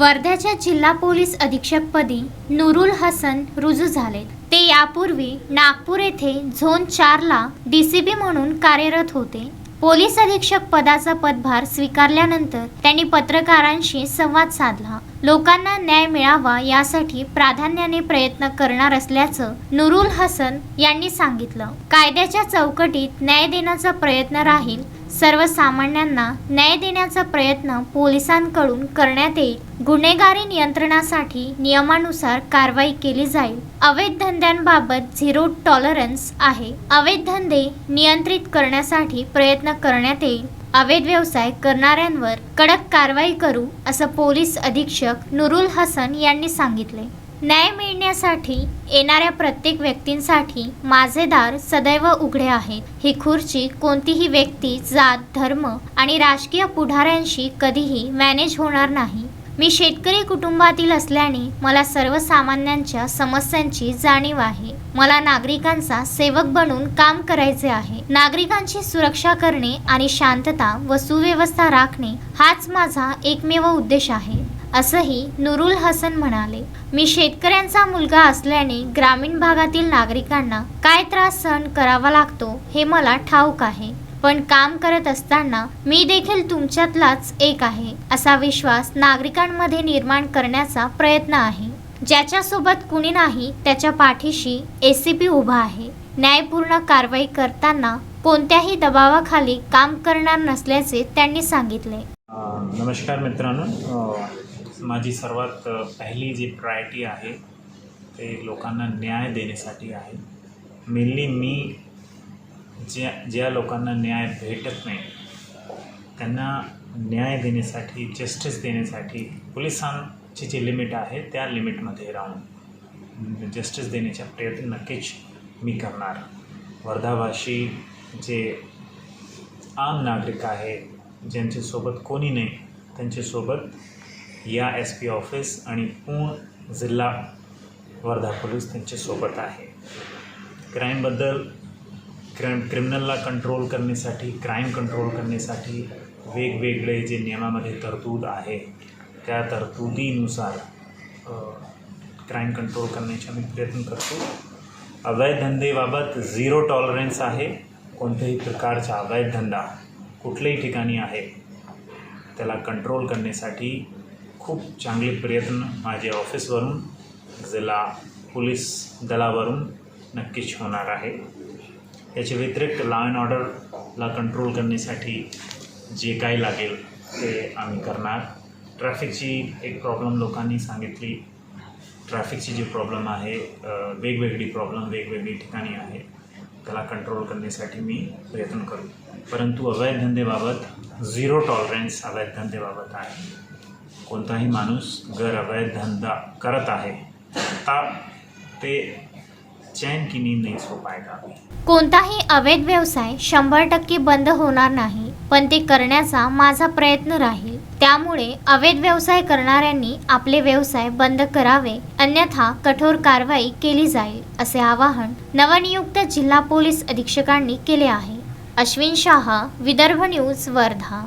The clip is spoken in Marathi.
वर्ध्याच्या जिल्हा पोलीस अधीक्षकपदी नुरुल हसन रुजू झाले ते यापूर्वी नागपूर येथे झोन चारला डीसीपी म्हणून कार्यरत होते. पोलीस अधीक्षक पदाचा पदभार स्वीकारल्यानंतर त्यांनी पत्रकारांशी संवाद साधला. लोकांना न्याय मिळावा यासाठी प्राधान्याने प्रयत्न करणार असल्याचं नुरुल हसन यांनी सांगितलं. कायद्याच्या चौकटीत न्याय देण्याचा प्रयत्न राहील सर्वसामान्यांना न्याय देण्याचा प्रयत्न पोलिसांकडून करण्यात येईल. गुन्हेगारी नियंत्रणासाठी नियमानुसार कारवाई केली जाईल. अवैध धंद्यांबाबत झिरो टॉलरन्स आहे. अवैध धंदे नियंत्रित करण्यासाठी प्रयत्न करण्यात येईल. अवैध व्यवसाय करणाऱ्यांवर कडक कारवाई करू असं पोलीस अधीक्षक नुरुल हसन यांनी सांगितले. न्याय मिळण्यासाठी येणाऱ्या प्रत्येक व्यक्तींसाठी माझे दार सदैव उघडे आहेत. ही खुर्ची कोणतीही व्यक्ती जात धर्म आणि राजकीय पुढाऱ्यांशी कधीही मॅनेज होणार नाही. मी शेतकरी कुटुंबातील असल्याने मला सर्वसामान्यांच्या समस्यांची जाणीव आहे. मला नागरिकांचा सेवक बनून काम करायचे आहे. नागरिकांची सुरक्षा करणे आणि शांतता व सुव्यवस्था राखणे हाच माझा एकमेव उद्देश आहे. असंही नुरुल हसन म्हणाले मी शेतकऱ्यांचा मुलगा असल्याने ग्रामीण भागातील नागरिकांना काय त्रास सहन करावा लागतो हे मला ठाऊक आहे. पण काम करत असताना मी देखील तुमच्यातलाच एक आहे असा विश्वास नागरिकांमध्ये निर्माण करण्याचा प्रयत्न आहे. ज्याच्यासोबत कुणी नाही त्याच्या पाठीशी एसीपी उभा आहे. न्यायपूर्ण कारवाई करताना कोणत्याही दबावाखाली काम करणार नसल्याचे त्यांनी सांगितले. नमस्कार मित्रांनो. माझी सर्वात पहिली जी प्रायोरिटी आहे ते लोकांना न्याय देण्यासाठी आहे. मेनली मी ज्या ज्या लोकांना न्याय भेटत नाही त्यांना न्याय देण्यासाठी जस्टिस देण्यासाठी पोलिसांची जी लिमिट आहे त्या लिमिटमध्ये राहून जस्टिस देण्याचा प्रयत्न नक्कीच मी करणार. वर्धावाशी जे आम नागरिक आहे ज्यांच्यासोबत कोणी नाही त्यांच्यासोबत या एस पी ऑफिस आणि पूर्ण जिल्हा वर्धा पोलीस त्यांच्यासोबत आहे. क्राईमबद्दल क्राईम क्रिमिनलला कंट्रोल करण्यासाठी क्राईम कंट्रोल करण्यासाठी वेगवेगळे जे नियमामध्ये तरतूद आहे त्या तरतुदीनुसार क्राईम कंट्रोल करण्याचा मी प्रयत्न करतो. अवैध धंदेबाबत झिरो टॉलरन्स आहे. कोणत्याही प्रकारचा अवैध धंदा कुठल्याही ठिकाणी आहे त्याला कंट्रोल करण्यासाठी खूप चांगले प्रयत्न माझे ऑफिसवरून जिल्हा पोलीस दलावरून नक्कीच होणार आहे. याच्या व्यतिरिक्त लॉ अँड ऑर्डरला कंट्रोल करण्यासाठी जे काही लागेल ते आम्ही करणार. ट्रॅफिकची एक प्रॉब्लेम लोकांनी सांगितली. ट्रॅफिकची जी प्रॉब्लेम आहे वेगवेगळी प्रॉब्लेम वेगवेगळी ठिकाणी आहे. त्याला कंट्रोल करण्यासाठी मी प्रयत्न करू. परंतु अवैध धंदेबाबत झिरो टॉलरन्स अवैध धंदेबाबत आहे. कोणताही माणूस जर अवैध धंदा करत आहे आता ते चैन की नींद नहीं सो पाएगा कोणताही अवैध व्यवसाय शंभर टक्के बंद होणार नाही पण ते करण्याचा माझा प्रयत्न राहील. त्यामुळे अवैध व्यवसाय करणाऱ्यांनी आपले व्यवसाय बंद करावे अन्यथा कठोर कारवाई केली जाईल असे आवाहन नवनियुक्त जिल्हा पोलीस अधीक्षकांनी केले आहे. अश्विन शाह विदर्भ न्यूज वर्धा.